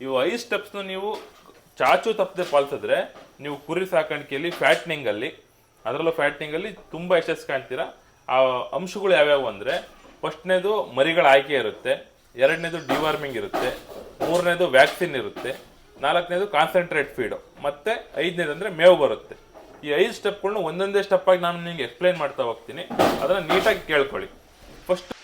ಇವು ಐದು ಸ್ಟೆಪ್ಸ್ನು ನೀವು ಚಾಚು ತಪ್ಪದೆ ಪಾಲಿಸಿದ್ರೆ ನೀವು ಕುರಿ ಸಾಕಾಣಿಕೆಯಲ್ಲಿ ಫ್ಯಾಟ್ನಿಂಗ್ ಅಲ್ಲಿ, ಅದರಲ್ಲೂ ಫ್ಯಾಟ್ನಿಂಗ್ ಅಲ್ಲಿ ತುಂಬಾ ಯಶಸ್ಸು ಕಾಣ್ತೀರಾ? ಆ ಅಂಶಗಳು ಯಾವ್ಯಾವು ಅಂದ್ರೆ, ಫಸ್ಟ್ನೇದು ಮರಿಗಳ ಆಯ್ಕೆ ಇರುತ್ತೆ, ಎರಡನೇದು ಡಿವಾರ್ಮಿಂಗ್ ಇರುತ್ತೆ, ಮೂರನೇದು ವ್ಯಾಕ್ಸಿನ್ ಇರುತ್ತೆ, ನಾಲ್ಕನೇದು ಕಾನ್ಸಂಟ್ರೇಟ್ ಫೀಡು ಮತ್ತೆ ಐದನೇದು ಅಂದ್ರೆ ಮೇವು ಬರುತ್ತೆ. ಈ ಐದು ಸ್ಟೆಪ್ಗಳನ್ನ ಒಂದೊಂದೇ ಸ್ಟೆಪ್ ಆಗಿ ನಾನು ನಿಮಗೆ ಎಕ್ಸ್ಪ್ಲೈನ್ ಮಾಡ್ತಾ ಹೋಗ್ತೀನಿ. ಅದನ್ನ ನೀಟಾಗಿ ಕೇಳ್ಕೊಳ್ಳಿ. ಫಸ್ಟ್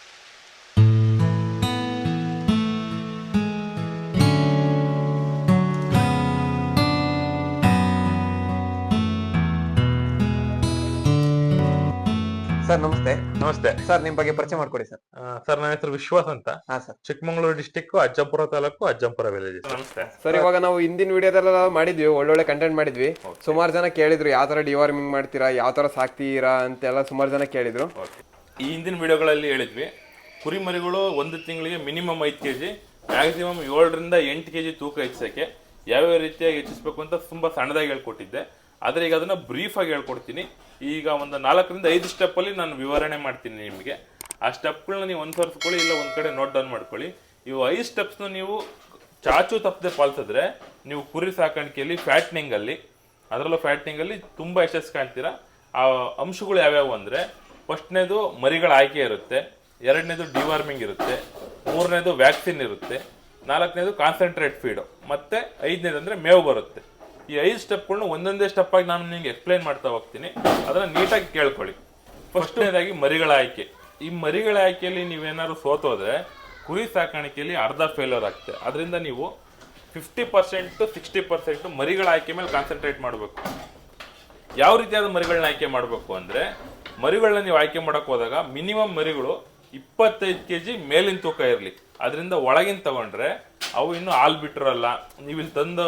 ಸರ್ ನಮಸ್ತೆ. ನಮಸ್ತೆ. ಸರ್ ನಿಮ್ ಬಗ್ಗೆ ಪರಿಚಯ ಮಾಡ್ಕೊಡಿ ಸರ್. ಸರ್ ನನ್ನ ಹೆಸರು ವಿಶ್ವಾಸ್ ಅಂತ. ಹಾ sir. Chikkamagaluru district Ajjampura taluk Ajjampura village ನಮಸ್ತೆ. ಸರ್ ಇವಾಗ ನಾವು ಹಿಂದಿನ ವಿಡಿಯೋದಲ್ಲ ಮಾಡಿದ್ವಿ ಒಳ್ಳೊಳ್ಳೆ ಕಂಟೆಂಟ್ ಮಾಡಿದ್ವಿ. ಸುಮಾರು ಜನ ಕೇಳಿದ್ರು ಯಾವ ತರ ಡಿವಾರ್ಮಿಂಗ್ ಮಾಡ್ತೀರಾ ಯಾವ ತರ ಸಾಕ್ತೀರಾ ಅಂತೆಲ್ಲ ಸುಮಾರು ಜನ ಕೇಳಿದ್ರು. ಈ ಹಿಂದಿನ ವಿಡಿಯೋಗಳಲ್ಲಿ ಹೇಳಿದ್ವಿ ಕುರಿಮರಿಗಳು ಒಂದು ತಿಂಗಳಿಗೆ ಮಿನಿಮಮ್ ಐದು ಕೆ ಜಿ ಮ್ಯಾಕ್ಸಿಮಮ್ ಏಳರಿಂದ ಎಂಟು ಕೆ ಜಿ ತೂಕ ಹೆಚ್ಚಿಸೋಕ್ಕೆ ಯಾವ್ಯಾವ ರೀತಿಯಾಗಿ ಹೆಚ್ಚಿಸ್ಬೇಕು ಅಂತ ತುಂಬಾ ಸಣ್ಣದಾಗಿ ಹೇಳ್ಕೊಟ್ಟಿದ್ದೆ. ಆದ್ರೆ ಈಗ ಅದನ್ನು ಬ್ರೀಫಾಗಿ ಹೇಳ್ಕೊಡ್ತೀನಿ. ಈಗ ಒಂದು ನಾಲ್ಕರಿಂದ ಐದು ಸ್ಟೆಪ್ಪಲ್ಲಿ ನಾನು ವಿವರಣೆ ಮಾಡ್ತೀನಿ ನಿಮಗೆ. ಆ ಸ್ಟೆಪ್ಗಳನ್ನ ನೀವು ಅನುಸರಿಸ್ಕೊಳ್ಳಿ, ಇಲ್ಲ ಒಂದು ಕಡೆ ನೋಟ್ ಡೌನ್ ಮಾಡ್ಕೊಳ್ಳಿ. ಇವು ಐದು ಸ್ಟೆಪ್ಸ್ನು ನೀವು ಚಾಚು ತಪ್ಪದೆ ಪಾಲಿಸಿದ್ರೆ ನೀವು ಕುರಿ ಸಾಕಾಣಿಕೆಯಲ್ಲಿ ಫ್ಯಾಟ್ನಿಂಗಲ್ಲಿ ಅದರಲ್ಲೂ ಫ್ಯಾಟ್ನಿಂಗಲ್ಲಿ ತುಂಬಾ ಯಶಸ್ಸು ಕಾಣ್ತೀರಾ? ಆ ಅಂಶಗಳು ಯಾವ್ಯಾವು ಅಂದರೆ, ಫಸ್ಟ್ನೇದು ಮರಿಗಳ ಆಯ್ಕೆ ಇರುತ್ತೆ, ಎರಡನೇದು ಡಿವಾರ್ಮಿಂಗ್ ಇರುತ್ತೆ, ಮೂರನೇದು ವ್ಯಾಕ್ಸಿನ್ ಇರುತ್ತೆ, ನಾಲ್ಕನೇದು ಕಾನ್ಸಂಟ್ರೇಟ್ ಫೀಡು ಮತ್ತು ಐದನೇದು ಅಂದರೆ ಮೇವು ಬರುತ್ತೆ. ಈ ಐದು ಸ್ಟೆಪ್ಗಳನ್ನ ಒಂದೊಂದೇ ಸ್ಟೆಪ್ ಆಗಿ ನಾನು ನಿಮಗೆ ಎಕ್ಸ್ಪ್ಲೈನ್ ಮಾಡ್ತಾ ಹೋಗ್ತೀನಿ. ಅದನ್ನ ನೀಟಾಗಿ ಕೇಳ್ಕೊಳ್ಳಿ. ಫಸ್ಟ್ನೇದಾಗಿ ಮರಿಗಳ ಆಯ್ಕೆ. ಈ ಮರಿಗಳ ಆಯ್ಕೆಯಲ್ಲಿ ನೀವೇನಾದ್ರು ಸೋತೋದ್ರೆ ಕುರಿ ಸಾಕಾಣಿಕೆಯಲ್ಲಿ ಅರ್ಧ ಫೇಲ್ಯೂರ್ ಆಗುತ್ತೆ ಅದರಿಂದ ನೀವು fifty percent to sixty percent ಮರಿಗಳ ಆಯ್ಕೆ ಮೇಲೆ ಕಾನ್ಸಂಟ್ರೇಟ್ ಮಾಡಬೇಕು. ಯಾವ ರೀತಿಯಾದ ಮರಿಗಳನ್ನ ಆಯ್ಕೆ ಮಾಡಬೇಕು ಅಂದರೆ ಮರಿಗಳನ್ನ ನೀವು ಆಯ್ಕೆ ಮಾಡೋಕ್ಕೆ ಹೋದಾಗ ಮಿನಿಮಮ್ ಮರಿಗಳು ಇಪ್ಪತ್ತೈದು ಕೆ ಜಿ ಮೇಲಿನ ತೂಕ ಇರಲಿ ಅದರಿಂದ ಒಳಗಿನ ತಗೊಂಡ್ರೆ ಅವು ಇನ್ನು ಹಾಲು ಬಿಟ್ಟಿರಲ್ಲ. ನೀವು ಇಲ್ಲಿ ತಂದು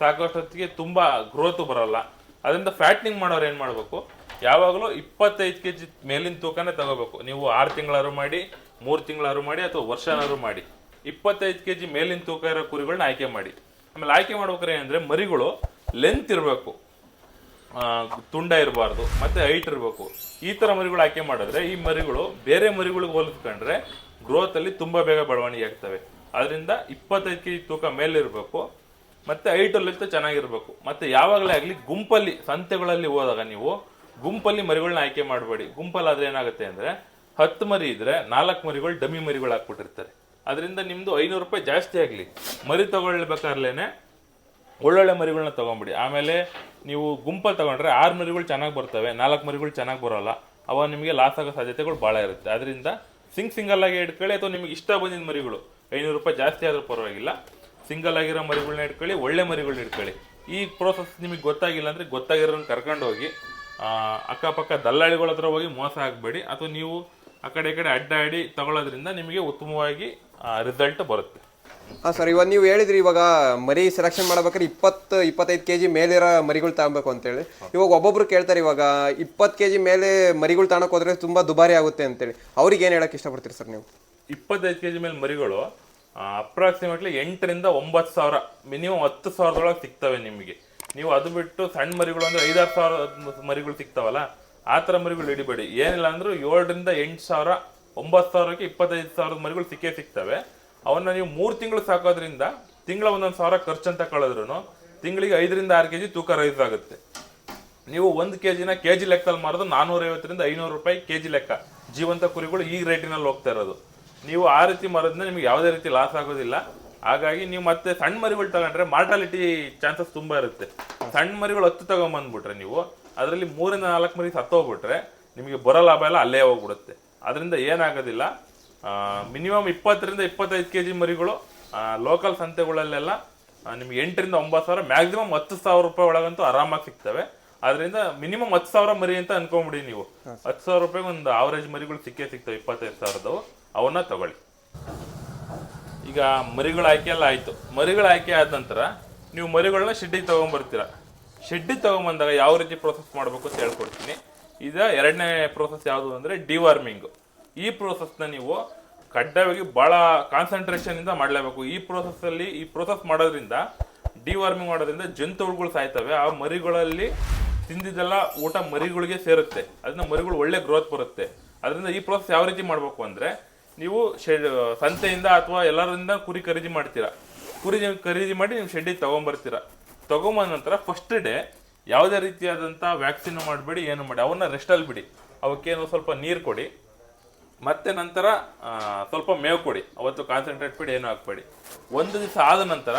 ಸಾಕೋಷ್ಟೊತ್ತಿಗೆ ತುಂಬ ಗ್ರೋತು ಬರಲ್ಲ. ಅದರಿಂದ ಫ್ಯಾಟ್ನಿಂಗ್ ಮಾಡೋರು ಏನು ಮಾಡಬೇಕು? ಯಾವಾಗಲೂ ಇಪ್ಪತ್ತೈದು ಕೆ ಜಿ ಮೇಲಿನ ತೂಕನೇ ತಗೋಬೇಕು. ನೀವು ಆರು ತಿಂಗಳಾರು ಮಾಡಿ, ಮೂರು ತಿಂಗಳಾರು ಮಾಡಿ ಅಥವಾ ವರ್ಷನಾದ್ರು ಮಾಡಿ. ಇಪ್ಪತ್ತೈದು ಕೆ ಜಿ ಮೇಲಿನ ತೂಕ ಇರೋ ಕುರಿಗಳನ್ನ ಆಯ್ಕೆ ಮಾಡಿ. ಆಮೇಲೆ ಆಯ್ಕೆ ಮಾಡ್ಬೇಕಾದ್ರೆ ಏನಂದರೆ ಮರಿಗಳು ಲೆಂತ್ ಇರಬೇಕು. ತುಂಡ ಇರಬಾರ್ದು, ಮತ್ತೆ ಹೈಟ್ ಇರಬೇಕು. ಈ ತರ ಮರಿಗಳು ಆಯ್ಕೆ ಮಾಡಿದ್ರೆ ಈ ಮರಿಗಳು ಬೇರೆ ಮರಿಗಳಿಗೆ ಹೋಲಿಸ್ಕೊಂಡ್ರೆ ಗ್ರೋತ್ ಅಲ್ಲಿ ತುಂಬಾ ಬೇಗ ಬೆಳವಣಿಗೆ ಆಗ್ತವೆ. ಅದರಿಂದ ಇಪ್ಪತ್ತೈದು ಕೆಜಿ ತೂಕ ಮೇಲೆ ಇರಬೇಕು, ಮತ್ತೆ ಹೈಟ್ ಮತ್ತು ಚೆನ್ನಾಗಿರ್ಬೇಕು. ಮತ್ತೆ ಯಾವಾಗಲೇ ಆಗಲಿ ಗುಂಪಲ್ಲಿ, ಸಂತೆಗಳಲ್ಲಿ ಹೋದಾಗ ನೀವು ಗುಂಪಲ್ಲಿ ಮರಿಗಳನ್ನ ಆಯ್ಕೆ ಮಾಡಬೇಡಿ. ಗುಂಪಲ್ಲಾದರೆ ಏನಾಗುತ್ತೆ ಅಂದ್ರೆ ಹತ್ತು ಮರಿ ಇದ್ರೆ ನಾಲ್ಕು ಮರಿಗಳು ಡಮ್ಮಿ ಮರಿಗಳು ಹಾಕ್ಬಿಟ್ಟಿರ್ತಾರೆ. ಅದರಿಂದ ನಿಮ್ಮದು ಐನೂರು ರೂಪಾಯಿ ಜಾಸ್ತಿ ಆಗಲಿ. ಮರಿ ತಗೊಳ್ಬೇಕಾರ್ಲೇನೆ ಒಳ್ಳೊಳ್ಳೆ ಮರಿಗಳನ್ನ ತೊಗೊಂಬಿಡಿ. ಆಮೇಲೆ ನೀವು ಗುಂಪಲ್ಲಿ ತೊಗೊಂಡ್ರೆ ಆರು ಮರಿಗಳು ಚೆನ್ನಾಗಿ ಬರ್ತವೆ, ನಾಲ್ಕು ಮರಿಗಳು ಚೆನ್ನಾಗಿ ಬರೋಲ್ಲ. ಅವಾಗ ನಿಮಗೆ ಲಾಸ್ ಆಗೋ ಸಾಧ್ಯತೆಗಳು ಭಾಳ ಇರುತ್ತೆ. ಅದರಿಂದ ಸಿಂಗ್ ಸಿಂಗಲ್ ಆಗಿ ಇಟ್ಕೊಳ್ಳಿ ಅಥವಾ ನಿಮಗೆ ಇಷ್ಟ ಬಂದಿದ್ದ ಮರಿಗಳು, ಐನೂರು ರೂಪಾಯಿ ಜಾಸ್ತಿ ಆದರೂ ಪರವಾಗಿಲ್ಲ. ಸಿಂಗಲ್ ಆಗಿರೋ ಮರಿಗಳನ್ನ ಇಟ್ಕೊಳ್ಳಿ ಒಳ್ಳೆ ಮರಿಗಳನ್ನ ಇಟ್ಕೊಳ್ಳಿ ಈ ಪ್ರೋಸೆಸ್ ನಿಮಗೆ ಗೊತ್ತಾಗಿಲ್ಲ ಅಂದರೆ ಗೊತ್ತಾಗಿರೋನ್ ಕರ್ಕೊಂಡು ಹೋಗಿ ಅಕ್ಕಪಕ್ಕ ದಲ್ಲಾಳಿಗಳ ಹತ್ರ ಹೋಗಿ ಮೋಸ ಆಗಬೇಡಿ. ಅಥವಾ ನೀವು ಆ ಕಡೆ ಈ ಕಡೆ ಅಡ್ಡಾಡಿ ತಗೊಳ್ಳೋದ್ರಿಂದ ನಿಮಗೆ ಉತ್ತಮವಾಗಿ ರಿಸಲ್ಟ್ ಬರುತ್ತೆ. ಹಾ, ಸರ್, ಇವಾಗ ನೀವು ಹೇಳಿದ್ರಿ, ಇವಾಗ ಮರಿ ಸೆಲೆಕ್ಷನ್ ಮಾಡ್ಬೇಕಾದ್ರೆ ಇಪ್ಪತ್ತು, ಇಪ್ಪತ್ತೈದು ಕೆ ಜಿ ಮೇಲಿರೋ ಮರಿಗಳು ತಗೊಬೇಕು ಅಂತೇಳಿ. ಇವಾಗ ಒಬ್ಬೊಬ್ರು ಕೇಳ್ತಾರೆ, ಇವಾಗ ಇಪ್ಪತ್ತು ಕೆ ಜಿ ಮೇಲೆ ಮರಿಗಳು ತಗೊಳಕ್ ಹೋದ್ರೆ ತುಂಬ ದುಬಾರಿ ಆಗುತ್ತೆ ಅಂತೇಳಿ. ಅವ್ರಿಗೆ ಏನು ಹೇಳಕ್ ಇಷ್ಟಪಡ್ತೀರಿ ಸರ್ ನೀವು? ಇಪ್ಪತ್ತೈದು ಕೆ ಜಿ ಮೇಲೆ ಮರಿಗಳು ಅಪ್ರಾಕ್ಸಿಮೇಟ್ಲಿ ಎಂಟರಿಂದ ಒಂಬತ್ತು ಸಾವಿರ ಮಿನಿಮಮ್ ಹತ್ತು ಸಾವಿರದೊಳಗೆ ಸಿಗ್ತವೆ ನಿಮಗೆ. ನೀವು ಅದು ಬಿಟ್ಟು ಸಣ್ಣ ಮರಿಗಳು ಅಂದರೆ ಐದಾರು ಸಾವಿರ ಮರಿಗಳು ಸಿಗ್ತಾವಲ್ಲ, ಆ ಥರ ಮರಿಗಳು ಹಿಡಿಬೇಡಿ ಏನಿಲ್ಲ ಅಂದರೂ ಏಳರಿಂದ ಎಂಟು ಸಾವಿರ, ಒಂಬತ್ತು ಸಾವಿರಕ್ಕೆ ಇಪ್ಪತ್ತೈದು ಸಾವಿರದ ಮರಿಗಳು ಸಿಕ್ಕೇ ಸಿಗ್ತವೆ. ಅವನ್ನ ನೀವು ಮೂರು ತಿಂಗಳು ಸಾಕೋದ್ರಿಂದ ತಿಂಗಳ ಒಂದೊಂದು ಸಾವಿರ ಖರ್ಚು ಅಂತ ಕಳೆದ್ರು ತಿಂಗಳಿಗೆ ಐದರಿಂದ ಆರು ಕೆಜಿ ತೂಕ ರೈಸ್ ಆಗುತ್ತೆ. ನೀವು ಒಂದು ಕೆ ಜಿನ ಕೆ ಜಿ ಲೆಕ್ಕದಲ್ಲಿ ಮಾರೋದು ನಾನ್ನೂರೈವತ್ತರಿಂದ ಐನೂರು ರೂಪಾಯಿ ಕೆ ಜಿ ಲೆಕ್ಕ. ಜೀವಂತ ಕುರಿಗಳು ಈ ರೇಟಿನಲ್ಲಿ ಹೋಗ್ತಾ ಇರೋದು. ನೀವು ಆ ರೀತಿ ಮಾರೋದ್ರಿಂದ ನಿಮ್ಗೆ ಯಾವುದೇ ರೀತಿ ಲಾಸ್ ಆಗೋದಿಲ್ಲ. ಹಾಗಾಗಿ ನೀವು ಮತ್ತೆ ಸಣ್ಣ ಮರಿಗಳು ತಗೊಂಡ್ರೆ ಮಾರ್ಟಾಲಿಟಿ ಚಾನ್ಸಸ್ ತುಂಬಾ ಇರುತ್ತೆ. ಸಣ್ಣ ಮರಿಗಳು ಹತ್ತು ತಗೊಂಬಂದ್ಬಿಟ್ರೆ ನೀವು ಅದರಲ್ಲಿ ಮೂರಿಂದ ನಾಲ್ಕು ಮರಿ ಸತ್ತೋಗ್ಬಿಟ್ರೆ ನಿಮಗೆ ಬರೋ ಲಾಭ ಎಲ್ಲ ಅಲ್ಲೇ ಹೋಗ್ಬಿಡುತ್ತೆ. ಅದರಿಂದ ಏನಾಗೋದಿಲ್ಲ. ಮಿನಿಮಮ್ ಇಪ್ಪತ್ತರಿಂದ ಇಪ್ಪತ್ತೈದು ಕೆ ಜಿ ಮರಿಗಳು ಲೋಕಲ್ ಸಂತೆಗಳಲ್ಲೆಲ್ಲ ನಿಮ್ಗೆ ಎಂಟರಿಂದ ಒಂಬತ್ತು ಸಾವಿರ ಮ್ಯಾಕ್ಸಿಮಮ್ ಹತ್ತು ಸಾವಿರ ರೂಪಾಯಿ ಒಳಗಂತೂ ಆರಾಮಾಗಿ ಸಿಗ್ತವೆ. ಅದರಿಂದ ಮಿನಿಮಮ್ ಹತ್ತು ಸಾವಿರ ಮರಿ ಅಂತ ಅನ್ಕೊಂಬಿಡಿ ನೀವು. ಹತ್ತು ಸಾವಿರ ರೂಪಾಯಿಗೆ ಒಂದು ಆವರೇಜ್ ಮರಿಗಳು ಸಿಕ್ಕೇ ಸಿಗ್ತವೆ ಇಪ್ಪತ್ತೈದು ಸಾವಿರದವು. ಅವನ್ನ ತಗೊಳ್ಳಿ. ಈಗ ಮರಿಗಳ ಆಯ್ಕೆ ಎಲ್ಲ ಆಯ್ತು. ಮರಿಗಳ ಆಯ್ಕೆ ಆದ ನಂತರ ನೀವು ಮರಿಗಳನ್ನ ಶೆಡ್ಡಿಗೆ ತೊಗೊಂಬರ್ತೀರ. ಶೆಡ್ಡಿಗೆ ತಗೊಂಬಂದಾಗ ಯಾವ ರೀತಿ ಪ್ರೋಸೆಸ್ ಮಾಡಬೇಕು ಅಂತ ಹೇಳ್ಕೊಡ್ತೀನಿ. ಇದು ಎರಡನೇ ಪ್ರೋಸೆಸ್ ಯಾವುದು ಅಂದ್ರೆ ಡಿವಾರ್ಮಿಂಗ್ ಈ ಪ್ರೋಸೆಸ್ನ ನೀವು ಕಡ್ಡಾಯವಾಗಿ ಬಹಳ ಕಾನ್ಸಂಟ್ರೇಷನ್ ಇಂದ ಮಾಡಲೇಬೇಕು. ಈ ಪ್ರೋಸೆಸ್ ಅಲ್ಲಿ ಈ ಪ್ರೋಸೆಸ್ ಮಾಡೋದ್ರಿಂದ ಡಿವಾರ್ಮಿಂಗ್ ಮಾಡೋದ್ರಿಂದ ಜಂತುಹುಳುಗಳು ಸಾಯ್ತವೆ. ಆ ಮರಿಗಳಲ್ಲಿ ತಿಂದಿದ್ದೆಲ್ಲ ಊಟ ಮರಿಗಳಿಗೆ ಸೇರುತ್ತೆ. ಅದರಿಂದ ಮರಿಗಳು ಒಳ್ಳೆ ಗ್ರೋತ್ ಬರುತ್ತೆ. ಅದರಿಂದ ಈ ಪ್ರೋಸೆಸ್ ಯಾವ ರೀತಿ ಮಾಡಬೇಕು ಅಂದರೆ, ನೀವು ಶೆಡ್ ಸಂತೆಯಿಂದ ಅಥವಾ ಎಲ್ಲರಿಂದ ಕುರಿ ಖರೀದಿ ಮಾಡ್ತೀರಾ. ಕುರಿ ಖರೀದಿ ಮಾಡಿ ನೀವು ಶೆಡ್ಡಿಗೆ ತೊಗೊಂಬರ್ತೀರ. ತೊಗೊಂಬಂದ ನಂತರ ಫಸ್ಟ್ ಡೇ ಯಾವುದೇ ರೀತಿಯಾದಂಥ ವ್ಯಾಕ್ಸಿನ್ ಮಾಡಬೇಡಿ, ಏನು ಮಾಡಿ ಅವನ್ನ ರೆಸ್ಟಲ್ಲಿ ಬಿಡಿ. ಅವಕ್ಕೇನು ಸ್ವಲ್ಪ ನೀರು ಕೊಡಿ. ಮತ್ತೆ ನಂತರ ಸ್ವಲ್ಪ ಮೇವು ಕೊಡಿ. ಅವತ್ತು ಕಾನ್ಸಂಟ್ರೇಟ್ ಬಿಡಿ ಏನು ಹಾಕ್ಬೇಡಿ. ಒಂದು ದಿವಸ ಆದ ನಂತರ,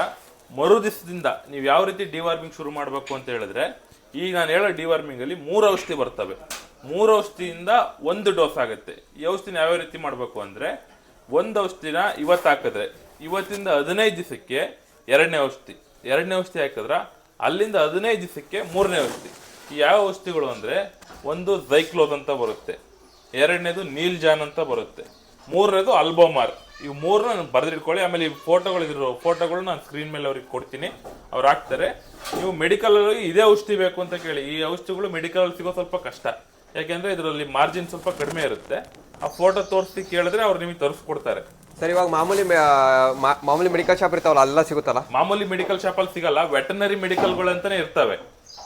ಮರು ದಿವಸದಿಂದ ನೀವು ಯಾವ ರೀತಿ ಡಿವಾರ್ಮಿಂಗ್ ಶುರು ಮಾಡಬೇಕು ಅಂತ ಹೇಳಿದ್ರೆ, ಈಗ ನಾನು ಹೇಳೋ ಡಿವಾರ್ಮಿಂಗಲ್ಲಿ ಮೂರು ಔಷಧಿ ಬರ್ತವೆ. ಮೂರು ಔಷಧಿಯಿಂದ ಒಂದು ಡೋಸ್ ಆಗುತ್ತೆ. ಈ ಔಷಧಿನ ಯಾವ ರೀತಿ ಮಾಡಬೇಕು ಅಂದ್ರೆ, ಒಂದು ಔಷಧಿನ ಇವತ್ತು ಹಾಕಿದ್ರೆ, ಇವತ್ತಿಂದ ಹದಿನೈದು ದಿವಸಕ್ಕೆ ಎರಡನೇ ಔಷಧಿ. ಎರಡನೇ ಔಷಧಿ ಹಾಕಿದ್ರೆ, ಅಲ್ಲಿಂದ ಹದಿನೈದು ದಿವಸಕ್ಕೆ ಮೂರನೇ ಔಷಧಿ. ಯಾವ ಔಷಧಿಗಳು ಅಂದ್ರೆ, ಒಂದು ಝೈಕ್ಲೋಸ್ ಅಂತ ಬರುತ್ತೆ. ಎರಡನೇದು ನೀಲ್ ಜಾನ್ ಅಂತ ಬರುತ್ತೆ. ಮೂರನೇದು ಅಲ್ಬೋಮಾರ್. ಇವು ಮೂರನ್ನ ನಾನು ಬರೆದಿಟ್ಕೊಳ್ಳಿ ಆಮೇಲೆ ಈ ಫೋಟೋಗಳು ಇದ್ರು ಫೋಟೋಗಳು ನಾನು ಸ್ಕ್ರೀನ್ ಮೇಲೆ ಅವ್ರಿಗೆ ಕೊಡ್ತೀನಿ. ಅವ್ರು ಹಾಕ್ತಾರೆ. ನೀವು ಮೆಡಿಕಲ್ ಅಲ್ಲಿ ಇದೇ ಔಷಧಿ ಬೇಕು ಅಂತ ಕೇಳಿ ಈ ಔಷಧಿಗಳು ಮೆಡಿಕಲ್ ಅಲ್ಲಿ ಸಿಗೋ ಸ್ವಲ್ಪ ಕಷ್ಟ. ಯಾಕೆಂದ್ರೆ ಇದರಲ್ಲಿ ಮಾರ್ಜಿನ್ ಸ್ವಲ್ಪ ಕಡಿಮೆ ಇರುತ್ತೆ. ಆ ಫೋಟೋ ತೋರಿಸಿ ಕೇಳಿದ್ರೆ ಅವ್ರು ನಿಮಗೆ ತರಿಸ್ಕೊಡ್ತಾರೆ. ಸರ್ ಇವಾಗ ಮಾಮೂಲಿ ಮಾ- ಮಾಮೂಲಿ ಮೆಡಿಕಲ್ ಶಾಪ್ ಇರ್ತಾವಲ್ಲ ಅಲ್ಲ ಸಿಗುತ್ತಲ್ಲ? ಮಾಮೂಲಿ ಮೆಡಿಕಲ್ ಶಾಪಲ್ಲಿ ಸಿಗಲ್ಲ ವೆಟನರಿ ಮೆಡಿಕಲ್ಗಳು ಅಂತಾನೆ ಇರ್ತವೆ.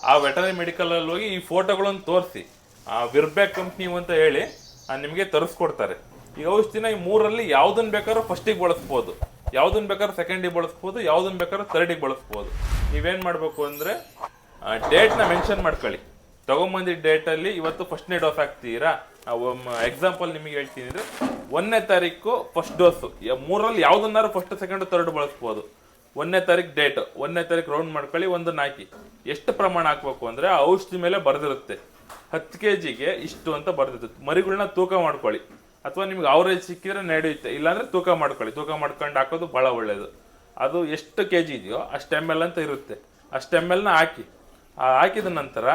ಆ ವೆಟನರಿ ಮೆಡಿಕಲ್ ಅಲ್ಲಿ ಹೋಗಿ ಈ ಫೋಟೋಗಳನ್ನು ತೋರಿಸಿ. ವಿರ್ಬ್ಯಾಕ್ ಕಂಪ್ನಿ ಅಂತ ಹೇಳಿ ಆ, ನಿಮಗೆ ತರಿಸ್ಕೊಡ್ತಾರೆ. ಈ ಔಷಧಿನ ಈ ಮೂರಲ್ಲಿ ಯಾವ್ದನ್ ಬೇಕಾದ್ರೂ ಫಸ್ಟಿಗೆ ಬಳಸ್ಬೋದು. ಯಾವ್ದನ್ ಬೇಕಾದ್ರೂ ಸೆಕೆಂಡಿಗೆ ಬಳಸ್ಬೋದು ಯಾವ್ದನ್ ಬೇಕಾದ್ರೂ ಥರ್ಡಿಗೆ ಬಳಸ್ಬೋದು. ನೀವೇನು ಮಾಡ್ಬೇಕು ಅಂದ್ರೆ ಡೇಟ್ನ ಮೆನ್ಷನ್ ಮಾಡ್ಕೊಳ್ಳಿ. ತಗೊಂಬಂದಿದ್ದ ಡೇಟಲ್ಲಿ ಇವತ್ತು ಫಸ್ಟ್ನೇ ಡೋಸ್ ಹಾಕ್ತೀರಾ? ಎಕ್ಸಾಂಪಲ್ ನಿಮಗೆ ಹೇಳ್ತೀನಿ ಅಂದ್ರೆ ಒಂದನೇ ತಾರೀಕು ಫಸ್ಟ್ ಡೋಸು ಮೂರಲ್ಲಿ ಯಾವ್ದನ್ನಾರು ಫಸ್ಟ್ ಸೆಕೆಂಡ್ ಥರ್ಡ್ ಬಳಸ್ಬೋದು. ಒಂದನೇ ತಾರೀಕು ಡೇಟ್ ಒಂದನೇ ತಾರೀಕು ರೌಂಡ್ ಮಾಡ್ಕೊಳ್ಳಿ ಒಂದನ್ನ ಹಾಕಿ. ಎಷ್ಟು ಪ್ರಮಾಣ ಹಾಕ್ಬೇಕು ಅಂದ್ರೆ ಆ ಔಷಧಿ ಮೇಲೆ ಬರೆದಿರುತ್ತೆ. ಹತ್ತು ಕೆ ಜಿಗೆ ಇಷ್ಟು ಅಂತ ಬರ್ತಿತ್ತು ಮರಿಗಳನ್ನ ತೂಕ ಮಾಡ್ಕೊಳ್ಳಿ. ಅಥವಾ ನಿಮ್ಗೆ ಅವರೇಜ್ ಸಿಕ್ಕಿದ್ರೆ ನಡೆಯುತ್ತೆ. ಇಲ್ಲಾಂದ್ರೆ ತೂಕ ಮಾಡ್ಕೊಳ್ಳಿ. ತೂಕ ಮಾಡ್ಕೊಂಡು ಹಾಕೋದು ಬಹಳ ಒಳ್ಳೇದು. ಅದು ಎಷ್ಟು ಕೆ ಜಿ ಇದೆಯೋ ಅಷ್ಟು ಎಂ ಎಲ್ ಅಂತ ಇರುತ್ತೆ. ಅಷ್ಟು ಎಂ ಎಲ್ನ ಹಾಕಿ. ಆ ಹಾಕಿದ ನಂತರ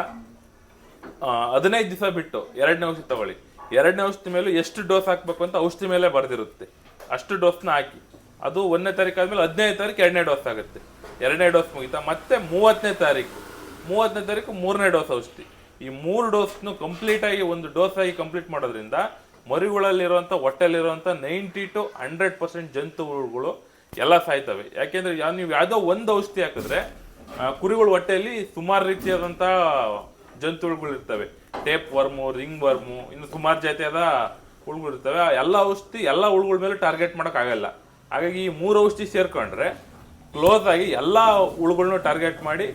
ಹದಿನೈದು ದಿವಸ ಬಿಟ್ಟು ಎರಡನೇ ಔಷಧಿ ತಗೊಳ್ಳಿ. ಎರಡನೇ ಔಷಧಿ ಮೇಲೂ ಎಷ್ಟು ಡೋಸ್ ಹಾಕ್ಬೇಕು ಅಂತ ಔಷಧಿ ಮೇಲೆ ಬರೆದಿರುತ್ತೆ. ಅಷ್ಟು ಡೋಸ್ನ ಹಾಕಿ. ಅದು ಒಂದನೇ ತಾರೀಕು ಆದ್ಮೇಲೆ ಹದಿನೈದು ತಾರೀಕು ಎರಡನೇ ಡೋಸ್ ಆಗುತ್ತೆ. ಎರಡನೇ ಡೋಸ್ ಮುಗಿತಾ ಮತ್ತೆ ಮೂವತ್ತನೇ ತಾರೀಕು. ಮೂವತ್ತನೇ ತಾರೀಕು ಮೂರನೇ ಡೋಸ್ ಔಷಧಿ. ಈ ಮೂರು ಡೋಸ್ನು ಕಂಪ್ಲೀಟ್ ಆಗಿ ಒಂದು ಡೋಸ್ ಆಗಿ ಕಂಪ್ಲೀಟ್ ಮಾಡೋದ್ರಿಂದ ಮರಿಗಳಲ್ಲಿರುವಂಥ ಹೊಟ್ಟೆಲಿರುವಂಥ ನೈಂಟಿ ಟು ಹಂಡ್ರೆಡ್ ಪರ್ಸೆಂಟ್ ಜಂತುಗಳು ಎಲ್ಲ ಸಾಯ್ತವೆ. ಯಾಕೆಂದ್ರೆ ನೀವು ಯಾವುದೋ ಒಂದು ಔಷಧಿ ಹಾಕಿದ್ರೆ ಕುರಿಗಳು ಹೊಟ್ಟೆಯಲ್ಲಿ ಸುಮಾರು ರೀತಿಯಾದಂಥ ಜಂತುಳುಗಳು ಇರ್ತವೆ. ಟೇಪ್ ವರ್ಮು, ರಿಂಗ್ ವರ್ಮು, ಇನ್ನು ಸುಮಾರು ಜಾತಿಯಾದ ಹುಳುಗಳು ಇರ್ತವೆ. ಎಲ್ಲ ಔಷಧಿ, ಎಲ್ಲ ಹುಳುಗಳ ಮೇಲೆ ಟಾರ್ಗೆಟ್ ಆಗಲ್ಲ ಹಾಗಾಗಿ ಈ ಮೂರು ಔಷಧಿ ಸೇರ್ಕೊಂಡ್ರೆ ಕ್ಲೋಸ್ ಆಗಿ ಎಲ್ಲ ಹುಳುಗಳನ್ನೂ ಟಾರ್ಗೆಟ್ ಮಾಡಿ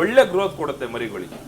ಒಳ್ಳೆ ಗ್ರೋತ್ ಕೊಡುತ್ತೆ ಮರಿಗಳಿಗೆ.